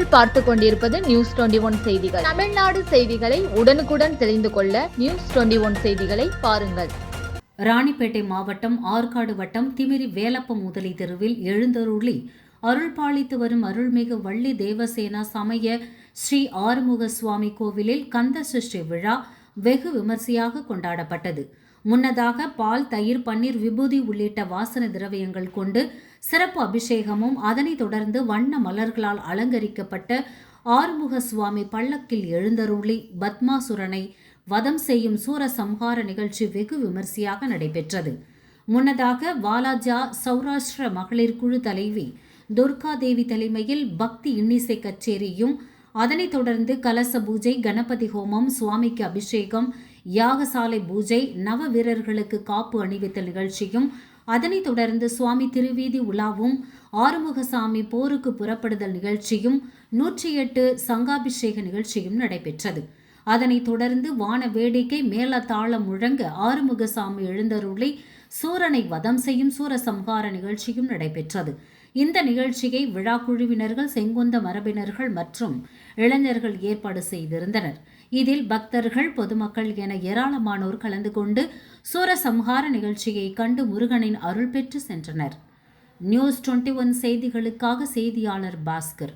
நீங்கள் பார்த்து கொண்டிருப்பது நியூஸ் டுவெண்டி ஒன் செய்திகள். தமிழ்நாடு செய்திகளை உடனுக்குடன் தெரிந்து கொள்ள நியூஸ் டுவெண்டி ஒன் செய்திகளை பாருங்கள். ராணிப்பேட்டை மாவட்டம் ஆற்காடு வட்டம் திமிரி வேலப்ப முதலி தெருவில் எழுந்தருளி அருள் பாலித்து வரும் அருள்மிகு வள்ளி தேவசேனா சமய ஸ்ரீ ஆறுமுக சுவாமி கோவிலில் கந்த சஷ்டி விழா வெகு விமர்சையாக கொண்டாடப்பட்டது. முன்னதாக பால் தயிர் பன்னீர் விபூதி உள்ளிட்ட வாசன திரவியங்கள் கொண்டு சிறப்பு அபிஷேகமும் அதனைத் தொடர்ந்து வண்ண மலர்களால் அலங்கரிக்கப்பட்ட ஆறுமுக சுவாமி பல்லக்கில் எழுந்தருளி பத்மாசுரனை வதம் செய்யும் சூரசம்ஹார நிகழ்ச்சி வெகு விமர்சையாக நடைபெற்றது. முன்னதாக வாலாஜா சௌராஷ்டிர மகளிர் குழு தலைவி துர்கா தேவி தலைமையில் பக்தி இன்னிசை கச்சேரியும் அதனைத் தொடர்ந்து கலச பூஜை கணபதி ஹோமம் சுவாமிக்கு அபிஷேகம் யாகசாலை பூஜை நவ வீரர்களுக்கு காப்பு அணிவித்தல் நிகழ்ச்சியும் அதனைத் தொடர்ந்து சுவாமி திருவீதி உலாவும் ஆறுமுகசாமி போருக்கு புறப்படுதல் நிகழ்ச்சியும் நூற்றி எட்டு சங்காபிஷேக நிகழ்ச்சியும் நடைபெற்றது. அதனைத் தொடர்ந்து வான வேடிக்கை மேளதாளம் முழங்க ஆறுமுகசாமி எழுந்தருளை சூரனை வதம் செய்யும் சூரசம்ஹார நிகழ்ச்சியும் நடைபெற்றது. இந்த நிகழ்ச்சியை விழா குழுவினர்கள் செங்குந்த மரபினர்கள் மற்றும் இளைஞர்கள் ஏற்பாடு செய்திருந்தனர். இதில் பக்தர்கள் பொதுமக்கள் என ஏராளமானோர் கலந்து கொண்டு சூரசம்ஹார நிகழ்ச்சியை கண்டு முருகனின் அருள் பெற்று சென்றனர். நியூஸ் டுவெண்ட்டி ஒன் செய்திகளுக்காக செய்தியாளர் பாஸ்கர்.